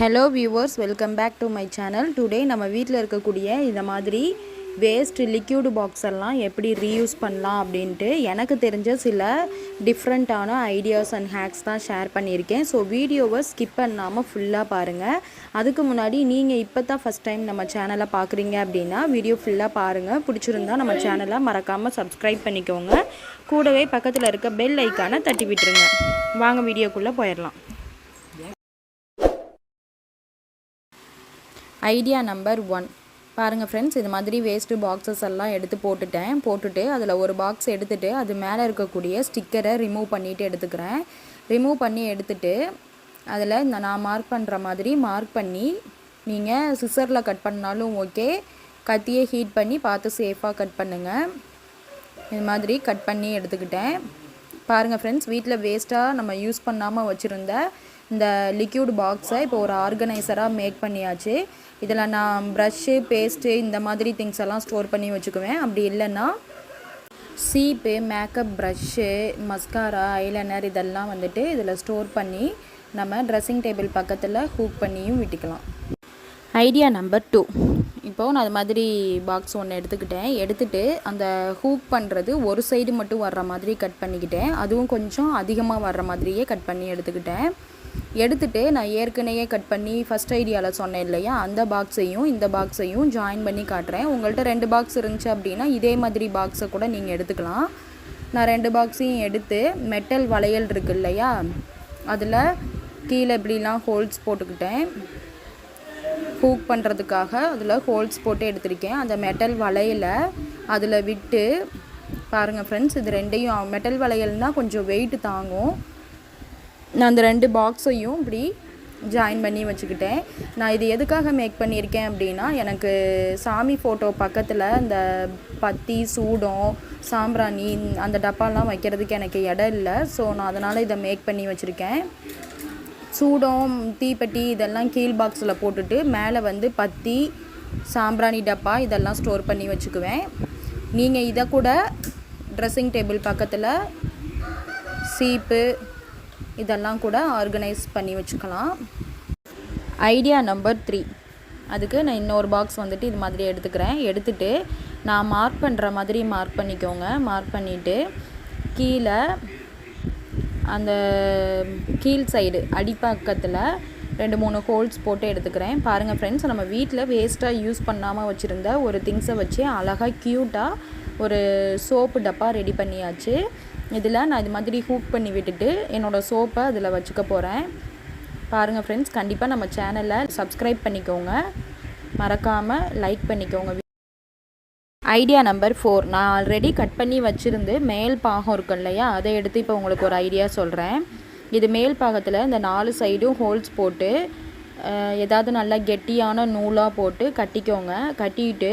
Hello viewers welcome back to my channel today நம்ம வீட்டில் இருக்கக்கூடிய இந்த மாதிரி வேஸ்ட் லிக்யூடு பாக்ஸ் எல்லாம் எப்படி ரீயூஸ் பண்ணலாம் அப்படின்ட்டு எனக்கு தெரிஞ்ச சில டிஃப்ரெண்ட்டான ஐடியாஸ் அண்ட் ஹேக்ஸ் தான் ஷேர் பண்ணியிருக்கேன். ஸோ வீடியோவை ஸ்கிப் பண்ணாமல் ஃபுல்லாக பாருங்கள் அதுக்கு முன்னாடி நீங்கள் இப்போ தான் ஃபஸ்ட் டைம் நம்ம சேனலை பார்க்குறீங்க அப்படின்னா வீடியோ ஃபுல்லாக பாருங்கள் பிடிச்சிருந்தா நம்ம சேனலை மறக்காமல் சப்ஸ்கிரைப் பண்ணிக்கோங்க. கூடவே பக்கத்தில் இருக்க பெல் ஐக்கானை தட்டி விட்டுருங்க. வாங்க வீடியோக்குள்ளே போயிடலாம். ஐடியா நம்பர் ஒன் பாருங்கள் ஃப்ரெண்ட்ஸ் இது மாதிரி வேஸ்ட்டு பாக்ஸஸ் எல்லாம் எடுத்து போட்டுட்டேன். போட்டுட்டு அதில் ஒரு பாக்ஸ் எடுத்துகிட்டு அது மேலே இருக்கக்கூடிய ஸ்டிக்கரை ரிமூவ் பண்ணிவிட்டு எடுத்துக்கிறேன். ரிமூவ் பண்ணி எடுத்துட்டு அதில் இந்த நான் மார்க் பண்ணுற மாதிரி மார்க் பண்ணி நீங்கள் சிசரில் கட் பண்ணாலும் ஓகே கத்தியை ஹீட் பண்ணி பார்த்து சேஃபாக கட் பண்ணுங்கள் இது மாதிரி கட் பண்ணி எடுத்துக்கிட்டேன். பாருங்கள் ஃப்ரெண்ட்ஸ் வீட்டில் வேஸ்ட்டாக நம்ம யூஸ் பண்ணாமல் வச்சுருந்த இந்த லிக்யூட் பாக்ஸை இப்போ ஒரு ஆர்கனைசராக மேக் பண்ணியாச்சு. இதில் நான் ப்ரஷ்ஷு பேஸ்ட்டு இந்த மாதிரி திங்ஸ் எல்லாம் ஸ்டோர் பண்ணி வச்சுக்குவேன். அப்படி இல்லைன்னா சீப்பு மேக்கப் ப்ரஷ்ஷு மஸ்காரா ஐலைனர் இதெல்லாம் வந்துட்டு இதில் ஸ்டோர் பண்ணி நம்ம ட்ரெஸ்ஸிங் டேபிள் பக்கத்தில் ஹூக் பண்ணியும் விட்டுக்கலாம். ஐடியா நம்பர் டூ இப்போது நான் அது மாதிரி பாக்ஸ் ஒன்று எடுத்துக்கிட்டேன். எடுத்துகிட்டு அந்த ஹூக் பண்ணுறது ஒரு சைடு மட்டும் வர்ற மாதிரி கட் பண்ணிக்கிட்டேன். அதுவும் கொஞ்சம் அதிகமாக வர்ற மாதிரியே கட் பண்ணி எடுத்துக்கிட்டேன். எடுத்துகிட்டு நான் ஏற்கனவே கட் பண்ணி ஃபஸ்ட் ஐடியாவில் சொன்னேன் இல்லையா? அந்த பாக்ஸையும் இந்த பாக்ஸையும் ஜாயின் பண்ணி காட்டுறேன். உங்கள்கிட்ட ரெண்டு பாக்ஸ் இருந்துச்சு அப்படின்னா இதே மாதிரி பாக்ஸை கூட நீங்கள் எடுத்துக்கலாம். நான் ரெண்டு பாக்ஸையும் எடுத்து மெட்டல் வளையல் இருக்கு இல்லையா? அதில் கீழே இப்படிலாம் ஹோல்ஸ் போட்டுக்கிட்டேன். ஹூக் பண்ணுறதுக்காக அதில் ஹோல்ஸ் போட்டு எடுத்திருக்கேன். அந்த மெட்டல் வளையலை அதில் விட்டு பாருங்கள் ஃப்ரெண்ட்ஸ் இது ரெண்டையும் மெட்டல் வளையல்னால் கொஞ்சம் வெயிட் தாங்கும். நான் அந்த ரெண்டு பாக்ஸையும் இப்படி ஜாயின் பண்ணி வச்சுக்கிட்டேன். நான் இது எதுக்காக மேக் பண்ணியிருக்கேன் அப்படின்னா எனக்கு சாமி ஃபோட்டோ பக்கத்தில் இந்த பத்தி சூடம் சாம்பிராணி அந்த டப்பாலாம் வைக்கிறதுக்கு எனக்கு இடம் இல்லை. ஸோ நான் அதனால் இதை மேக் பண்ணி வச்சுருக்கேன். சூடம் தீப்பெட்டி இதெல்லாம் கீழ் பாக்ஸில் போட்டுட்டு மேலே வந்து பத்தி சாம்பிராணி டப்பா இதெல்லாம் ஸ்டோர் பண்ணி வச்சுக்குவேன். நீங்கள் இதை கூட ட்ரெஸ்ஸிங் டேபிள் பக்கத்தில் சீப்பு இதெல்லாம் கூட ஆர்கனைஸ் பண்ணி வச்சுக்கலாம். ஐடியா நம்பர் த்ரீ அதுக்கு நான் இன்னொரு பாக்ஸ் வந்துட்டு இது மாதிரி எடுத்துக்கிறேன். எடுத்துகிட்டு நான் மார்க் பண்ணுற மாதிரி மார்க் பண்ணிக்கோங்க. மார்க் பண்ணிவிட்டு கீழே அந்த கீழ் சைடு அடிப்பக்கத்தில் ரெண்டு மூணு ஹோல்ஸ் போட்டு எடுத்துக்கிறேன். பாருங்கள் ஃப்ரெண்ட்ஸ் நம்ம வீட்டில் வேஸ்ட்டாக யூஸ் பண்ணாமல் வச்சுருந்த ஒரு திங்ஸை வச்சு அழகாக க்யூட்டாக ஒரு சோப்பு டப்பா ரெடி பண்ணியாச்சு. இதில் நான் இது மாதிரி ஹூக் பண்ணி விட்டுட்டு என்னோடய சோப்பை அதில் வச்சுக்க போகிறேன். பாருங்கள் ஃப்ரெண்ட்ஸ் கண்டிப்பாக நம்ம சேனலை சப்ஸ்கிரைப் பண்ணிக்கோங்க. மறக்காமல் லைக் பண்ணிக்கோங்க. ஐடியா நம்பர் ஃபோர் நான் ஆல்ரெடி கட் பண்ணி வச்சுருந்து மேல் பாகம் இருக்கும் இல்லையா அதை எடுத்து இப்போ உங்களுக்கு ஒரு ஐடியா சொல்கிறேன் இது மேல் பாகத்தில் இந்த நாலு சைடும் ஹோல்ஸ் போட்டு ஏதாவது நல்லா கெட்டியான நூலாக போட்டு கட்டிக்கோங்க. கட்டிட்டு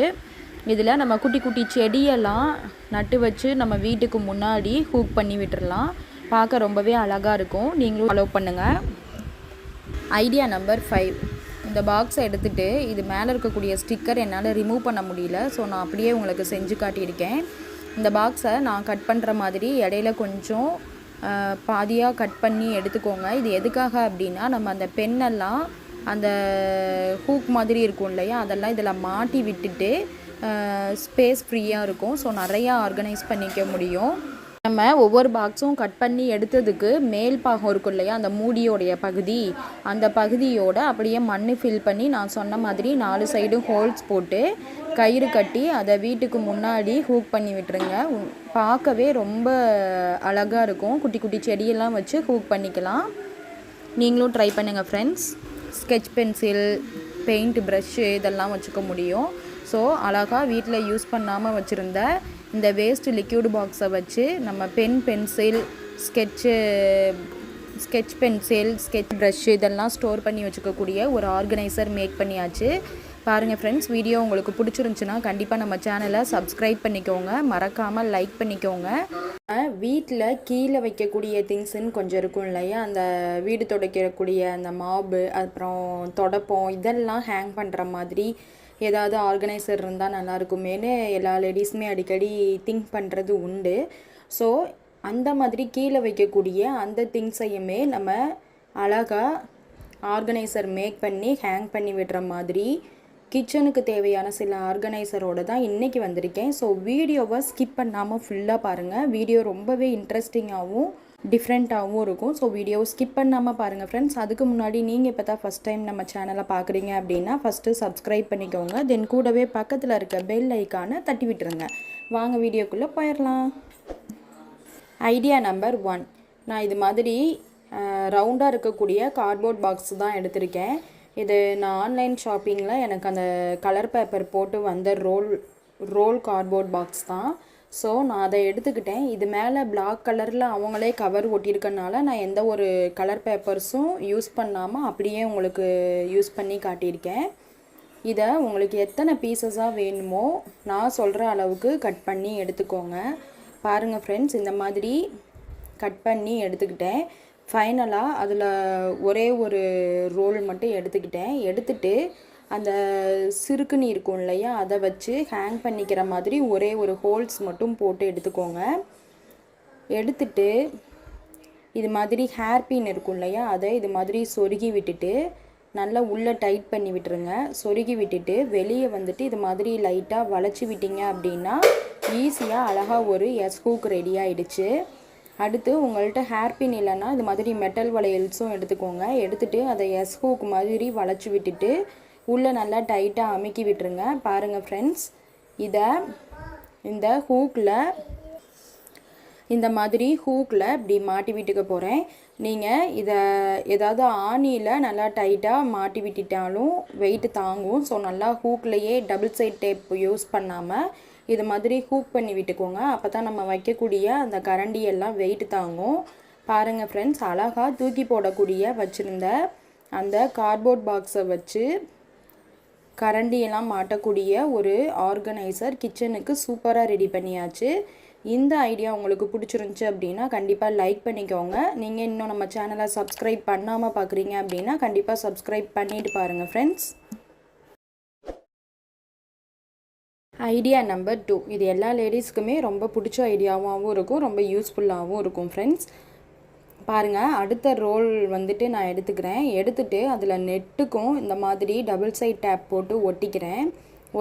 இதில் நம்ம குட்டி குட்டி செடியெல்லாம் நட்டு வச்சு நம்ம வீட்டுக்கு முன்னாடி ஹூக் பண்ணி விட்டுடலாம் பார்க்க ரொம்பவே அழகாக இருக்கும். நீங்களும் ஃபாலோ பண்ணுங்கள் ஐடியா நம்பர் ஃபைவ் இந்த பாக்ஸை எடுத்துகிட்டு இது மேலே இருக்கக்கூடிய ஸ்டிக்கர் என்னால் ரிமூவ் பண்ண முடியல. ஸோ நான் அப்படியே உங்களுக்கு செஞ்சு காட்டியிருக்கேன். இந்த பாக்ஸை நான் கட் பண்ணுற மாதிரி இடையில கொஞ்சம் பாதியாக கட் பண்ணி எடுத்துக்கோங்க. இது எதுக்காக அப்படின்னா நம்ம அந்த பெண்ணெல்லாம் அந்த ஹூக் மாதிரி இருக்கும் இல்லையா? அதெல்லாம் இதில் மாட்டி விட்டுட்டு ஸ்பேஸ் ஃப்ரீயாக இருக்கும். ஸோ நிறையா ஆர்கனைஸ் பண்ணிக்க முடியும். நம்ம ஒவ்வொரு பாக்ஸும் கட் பண்ணி எடுத்ததுக்கு மேல் பாகம் இருக்கும் இல்லையா? அந்த மூடியோடைய பகுதி. அந்த பகுதியோட அப்படியே மண் ஃபில் பண்ணி நான் சொன்ன மாதிரி நாலு சைடும் ஹோல்ஸ் போட்டு கயிறு கட்டி அதை வீட்டுக்கு முன்னாடி ஹூக் பண்ணி விட்டுருங்க. பார்க்கவே ரொம்ப அழகாக இருக்கும். குட்டி குட்டி செடியெல்லாம் வச்சு ஹூக் பண்ணிக்கலாம். நீங்களும் ட்ரை பண்ணுங்கள் friends sketch pencil paint brush இதெல்லாம் வச்சுக்க முடியும். ஸோ அழகாக வீட்டில் யூஸ் பண்ணாமல் வச்சுருந்த இந்த வேஸ்ட் லிக்யூட் பாக்ஸை வச்சு நம்ம pen pencil sketch sketch pencil sketch brush இதெல்லாம் ஸ்டோர் பண்ணி வச்சுக்கக்கூடிய ஒரு ஆர்கனைசர் மேக் பண்ணியாச்சு. பாருங்கள் ஃப்ரெண்ட்ஸ் வீடியோ உங்களுக்கு பிடிச்சிருந்துச்சுன்னா கண்டிப்பாக நம்ம சேனலை சப்ஸ்கிரைப் பண்ணிக்கோங்க. மறக்காமல் லைக் பண்ணிக்கோங்க. வீட்டில் கீழே வைக்கக்கூடிய திங்ஸுன்னு கொஞ்சம் இருக்கும் இல்லையா? அந்த வீடு துடைக்கக்கூடிய அந்த மாபு அப்புறம் தொடப்பம் இதெல்லாம் ஹேங் பண்ணுற மாதிரி ஏதாவது ஆர்கனைசர் இருந்தால் நல்லாயிருக்குமேனு எல்லா லேடிஸுமே அடிக்கடி திங்க் பண்ணுறது உண்டு. ஸோ அந்த மாதிரி கீழே வைக்கக்கூடிய அந்த திங்ஸையுமே நம்ம அழகாக ஆர்கனைசர் மேக் பண்ணி ஹேங் பண்ணி விடுற மாதிரி கிச்சனுக்கு தேவையான சில ஆர்கனைசரோடு தான் இன்றைக்கி வந்திருக்கேன். ஸோ வீடியோவை ஸ்கிப் பண்ணாமல் ஃபுல்லாக பாருங்கள் வீடியோ ரொம்பவே இன்ட்ரெஸ்டிங்காகவும் டிஃப்ரெண்ட்டாகவும் இருக்கும். ஸோ வீடியோவை ஸ்கிப் பண்ணாமல் பாருங்கள் ஃப்ரெண்ட்ஸ் அதுக்கு முன்னாடி நீங்கள் இப்போ தான் ஃபஸ்ட் டைம் நம்ம சேனலை பார்க்குறீங்க அப்படின்னா ஃபஸ்ட்டு சப்ஸ்கிரைப் பண்ணிக்கோங்க. தென் கூடவே பக்கத்தில் இருக்க பெல் ஐக்கானை தட்டி விட்டுருங்க. வாங்க வீடியோக்குள்ளே போயிடலாம் ஐடியா நம்பர் ஒன் நான் இது மாதிரி ரவுண்டாக இருக்கக்கூடிய கார்ட்போர்ட் பாக்ஸ் தான் எடுத்திருக்கேன். இது நான் ஆன்லைன் ஷாப்பிங்கில் எனக்கு அந்த கலர் பேப்பர் போட்டு வந்த ரோல் ரோல் கார்ட்போர்ட் பாக்ஸ் தான். ஸோ நான் அதை எடுத்துக்கிட்டேன். இது மேலே பிளாக் கலரில் அவங்களே கவர் ஒட்டியிருக்கனால நான் எந்த ஒரு கலர் பேப்பர்ஸும் யூஸ் பண்ணாமல் அப்படியே உங்களுக்கு யூஸ் பண்ணி காட்டியிருக்கேன். இதை உங்களுக்கு எத்தனை பீசஸாக வேணுமோ நான் சொல்கிற அளவுக்கு கட் பண்ணி எடுத்துக்கோங்க. பாருங்கள் ஃப்ரெண்ட்ஸ் இந்த மாதிரி கட் பண்ணி எடுத்துக்கிட்டேன். ஃபைனலாக அதில் ஒரே ஒரு ரோல் மட்டும் எடுத்துக்கிட்டேன். எடுத்துகிட்டு அந்த சிறுக்குனி இருக்கும் இல்லையா அதை வச்சு ஹேங் பண்ணிக்கிற மாதிரி ஒரே ஒரு ஹோல்ஸ் மட்டும் போட்டு எடுத்துக்கோங்க. எடுத்துட்டு இது மாதிரி ஹேர் பின் இருக்கும் இல்லையா அதை இது மாதிரி சொருகி விட்டுட்டு நல்லா உள்ளே டைட் பண்ணி விட்டுருங்க. சொருகி விட்டுட்டு வெளியே வந்துட்டு இது மாதிரி லைட்டாக வளைச்சி விட்டீங்க அப்படின்னா ஈஸியாக அழகாக ஒரு எஸ் ஹூக் ரெடி ஆகிடுச்சு அடுத்து உங்கள்கிட்ட ஹேர் பின் இல்லைன்னா இது மாதிரி மெட்டல் வளையல்ஸும் எடுத்துக்கோங்க. எடுத்துகிட்டு அதை எஸ் ஹூக் மாதிரி வளைச்சி விட்டுட்டு உள்ளே நல்லா டைட்டாக அமுக்கி விட்டுருங்க. பாருங்கள் ஃப்ரெண்ட்ஸ் இதை இந்த ஹூக்கில் இந்த மாதிரி ஹூக்கில் இப்படி மாட்டி விட்டுக்க போகிறேன் நீங்கள் இதை ஏதாவது ஆணியில் நல்லா டைட்டாக மாட்டி விட்டுட்டாலும் வெயிட் தாங்கும். ஸோ நல்லா ஹூக்லேயே டபுள் சைட் டேப் யூஸ் பண்ணாமல் இது மாதிரி ஹூக் பண்ணி விட்டுக்கோங்க. அப்போ தான் நம்ம வைக்கக்கூடிய அந்த கரண்டி எல்லாம் வெயிட் தாங்கும். பாருங்கள் ஃப்ரெண்ட்ஸ் அழகாக தூக்கி போடக்கூடிய வச்சுருந்த அந்த கார்ட்போர்ட் பாக்ஸை வச்சு கரண்டியெல்லாம் மாட்டக்கூடிய ஒரு ஆர்கனைசர் கிச்சனுக்கு சூப்பராக ரெடி பண்ணியாச்சு. இந்த ஐடியா உங்களுக்கு பிடிச்சிருந்துச்சி அப்படின்னா கண்டிப்பாக லைக் பண்ணிக்கோங்க. நீங்கள் இன்னும் நம்ம சேனலை சப்ஸ்கிரைப் பண்ணாமல் பார்க்குறீங்க அப்படின்னா கண்டிப்பாக சப்ஸ்கிரைப் பண்ணிட்டு பாருங்கள் ஃப்ரெண்ட்ஸ் ஐடியா நம்பர் டூ இது எல்லா லேடிஸ்க்குமே ரொம்ப பிடிச்ச ஐடியாவாகவும் இருக்கும் ரொம்ப யூஸ்ஃபுல்லாகவும் இருக்கும் ஃப்ரெண்ட்ஸ் பாருங்கள் அடுத்த ரோல் வந்துட்டு நான் எடுத்துக்கிறேன். எடுத்துட்டு அதில் நெட்டுக்கும் இந்த மாதிரி டபுள் சைட் டேப் போட்டு ஒட்டிக்கிறேன்.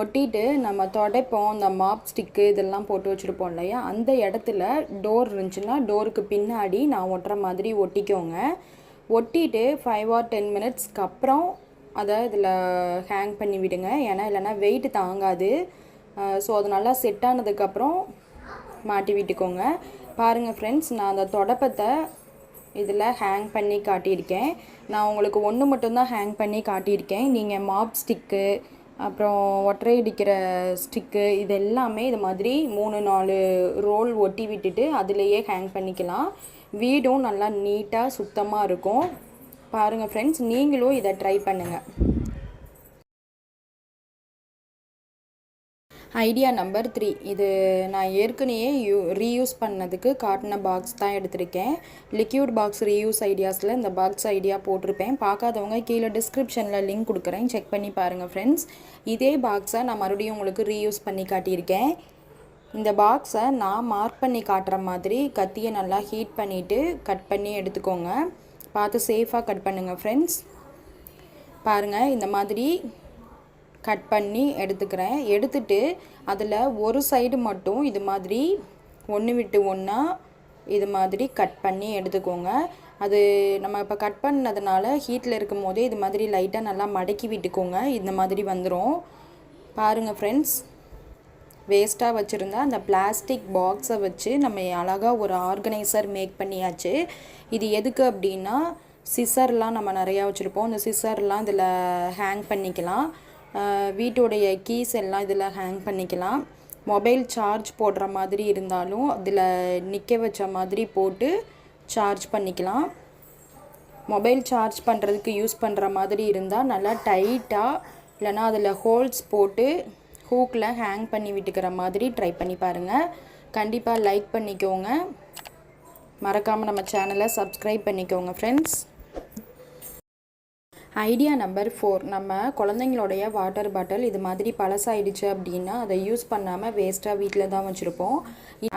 ஒட்டிட்டு நம்ம தொடைப்போம் இந்த மாப் ஸ்டிக்கு இதெல்லாம் போட்டு வச்சுருப்போம் இல்லையா? அந்த இடத்துல டோர் இருந்துச்சுன்னா டோருக்கு பின்னாடி நான் ஒட்டுற மாதிரி ஒட்டிக்கோங்க. ஒட்டிட்டு ஃபைவ் ஆர் டென் மினிட்ஸ்க்கு அப்புறம் அதை இதில் ஹேங் பண்ணி விடுங்க. ஏன்னா இல்லைன்னா வெயிட் தாங்காது. ஸோ அது நல்லா செட் ஆனதுக்கப்புறம் மாட்டி விட்டுக்கோங்க. பாருங்கள் ஃப்ரெண்ட்ஸ் நான் அந்த தொடப்பத்தை இதில் ஹேங் பண்ணி காட்டியிருக்கேன். நான் உங்களுக்கு ஒன்று மட்டும்தான் ஹேங் பண்ணி காட்டியிருக்கேன். நீங்கள் மாப் ஸ்டிக்கு அப்புறம் ஒற்றை அடிக்கிற ஸ்டிக்கு இது எல்லாமே இது மாதிரி மூணு நாலு ரோல் ஒட்டி விட்டுட்டு அதுலேயே ஹேங் பண்ணிக்கலாம். வீடும் நல்லா நீட்டாக சுத்தமாக இருக்கும். பாருங்கள் ஃப்ரெண்ட்ஸ் நீங்களும் இதை ட்ரை பண்ணுங்கள் ஐடியா நம்பர் த்ரீ. இது நான் ஏற்கனவே யூ ரீயூஸ் பண்ணதுக்கு காட்டின பாக்ஸ் தான் எடுத்திருக்கேன். லிக்யூட் பாக்ஸ் ரீயூஸ் ஐடியாஸில் இந்த பாக்ஸ் ஐடியா போட்டிருப்பேன். பார்க்காதவங்க கீழே டிஸ்கிரிப்ஷனில் லிங்க் கொடுக்குறேன். செக் பண்ணி பாருங்கள் ஃப்ரெண்ட்ஸ் இதே பாக்ஸை நான் மறுபடியும் உங்களுக்கு ரீயூஸ் பண்ணி காட்டியிருக்கேன். இந்த பாக்ஸை நான் மார்க் பண்ணி காட்டுற மாதிரி கத்தியை நல்லா ஹீட் பண்ணிவிட்டு கட் பண்ணி எடுத்துக்கோங்க. பார்த்து சேஃபாக கட் பண்ணுங்கள் ஃப்ரெண்ட்ஸ் பாருங்கள் இந்த மாதிரி கட் பண்ணி எடுத்துக்கிறேன். எடுத்துட்டு அதில் ஒரு சைடு மட்டும் இது மாதிரி ஒன்று விட்டு ஒன்றா இது மாதிரி கட் பண்ணி எடுத்துக்கோங்க. அது நம்ம இப்போ கட் பண்ணதுனால ஹீட்டில் இருக்கும் போதே இது மாதிரி லைட்டாக நல்லா மடக்கி விட்டுக்கோங்க. இந்த மாதிரி வந்துடும் பாருங்கள் ஃப்ரெண்ட்ஸ் வேஸ்ட்டாக வச்சுருந்தா அந்த பிளாஸ்டிக் பாக்ஸை வச்சு நம்ம அழகாக ஒரு ஆர்கனைசர் மேக் பண்ணியாச்சு. இது எதுக்கு அப்படின்னா சிசர்லாம் நம்ம நிறையா வச்சுருப்போம். அந்த சிசர்லாம் இதில் ஹேங் பண்ணிக்கலாம். வீட்டுடைய கீஸ் எல்லாம் இதில் ஹேங் பண்ணிக்கலாம். மொபைல் சார்ஜ் போடுற மாதிரி இருந்தாலும் அதில் நிற்க வச்ச மாதிரி போட்டு சார்ஜ் பண்ணிக்கலாம். மொபைல் சார்ஜ் பண்ணுறதுக்கு யூஸ் பண்ணுற மாதிரி இருந்தால் நல்லா டைட்டாக இல்லைனா அதில் ஹோல்ஸ் போட்டு ஹூக்கில் ஹேங் பண்ணி விட்டுக்கிற மாதிரி ட்ரை பண்ணி பாருங்கள் கண்டிப்பாக லைக் பண்ணிக்கோங்க. மறக்காமல் நம்ம சேனலை சப்ஸ்கிரைப் பண்ணிக்கோங்க ஃப்ரெண்ட்ஸ் ஐடியா நம்பர் ஃபோர் நம்ம குழந்தைங்களுடைய வாட்டர் பாட்டில் இது மாதிரி பழசாயிடுச்சு அப்படின்னா அதை யூஸ் பண்ணாமல் வேஸ்ட்டாக வீட்டில் தான் வச்சுருப்போம்.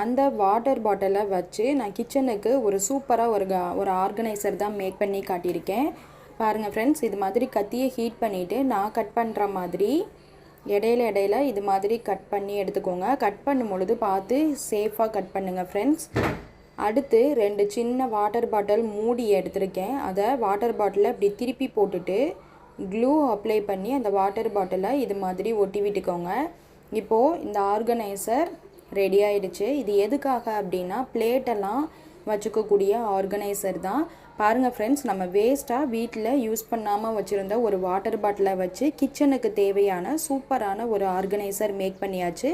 அந்த வாட்டர் பாட்டிலை வச்சு நான் கிச்சனுக்கு ஒரு சூப்பராக ஒரு கா ஒரு ஆர்கனைசர் தான் மேக் பண்ணி காட்டியிருக்கேன். பாருங்கள் ஃப்ரெண்ட்ஸ் இது மாதிரி கத்தியை ஹீட் பண்ணிவிட்டு நான் கட் பண்ணுற மாதிரி இடையில இடையில இது மாதிரி கட் பண்ணி எடுத்துக்கோங்க. கட் பண்ணும் பொழுது பார்த்து சேஃபாக கட் பண்ணுங்கள் ஃப்ரெண்ட்ஸ் அடுத்து ரெண்டு சின்ன வாட்டர் பாட்டில் மூடி எடுத்திருக்கேன். அதை வாட்டர் பாட்டிலை இப்படி திருப்பி போட்டுட்டு க்ளூ அப்ளை பண்ணி அந்த வாட்டர் பாட்டிலை இது மாதிரி ஒட்டி விட்டுக்கோங்க. இப்போது இந்த ஆர்கனைசர் ரெடி ஆயிடுச்சு. இது எதுக்காக அப்படின்னா பிளேட்டெல்லாம் வச்சுக்கக்கூடிய ஆர்கனைசர் தான். பாருங்கள் ஃப்ரெண்ட்ஸ் நம்ம வேஸ்ட்டாக வீட்டில் யூஸ் பண்ணாமல் வச்சுருந்த ஒரு வாட்டர் பாட்டிலை வச்சு கிச்சனுக்கு தேவையான சூப்பரான ஒரு ஆர்கனைசர் மேக் பண்ணியாச்சு.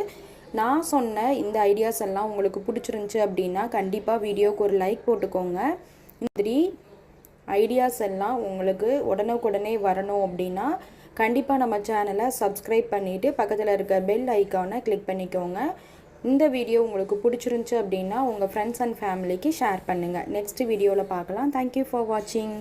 நான் சொன்ன இந்த ஐடியாஸ் எல்லாம் உங்களுக்கு பிடிச்சிருந்துச்சி அப்படின்னா கண்டிப்பாக வீடியோக்கு ஒரு லைக் போட்டுக்கோங்க. இந்த மாதிரி ஐடியாஸ் எல்லாம் உங்களுக்கு உடனுக்குடனே வரணும் அப்படின்னா கண்டிப்பாக நம்ம சேனலை சப்ஸ்கிரைப் பண்ணிவிட்டு பக்கத்தில் இருக்க பெல் ஐக்கானை கிளிக் பண்ணிக்கோங்க. இந்த வீடியோ உங்களுக்கு பிடிச்சிருந்துச்சி அப்படின்னா உங்கள் ஃப்ரெண்ட்ஸ் அண்ட் ஃபேமிலிக்கு ஷேர் பண்ணுங்கள் நெக்ஸ்ட் வீடியோவில் பார்க்கலாம். தேங்க்யூ ஃபார் வாட்சிங்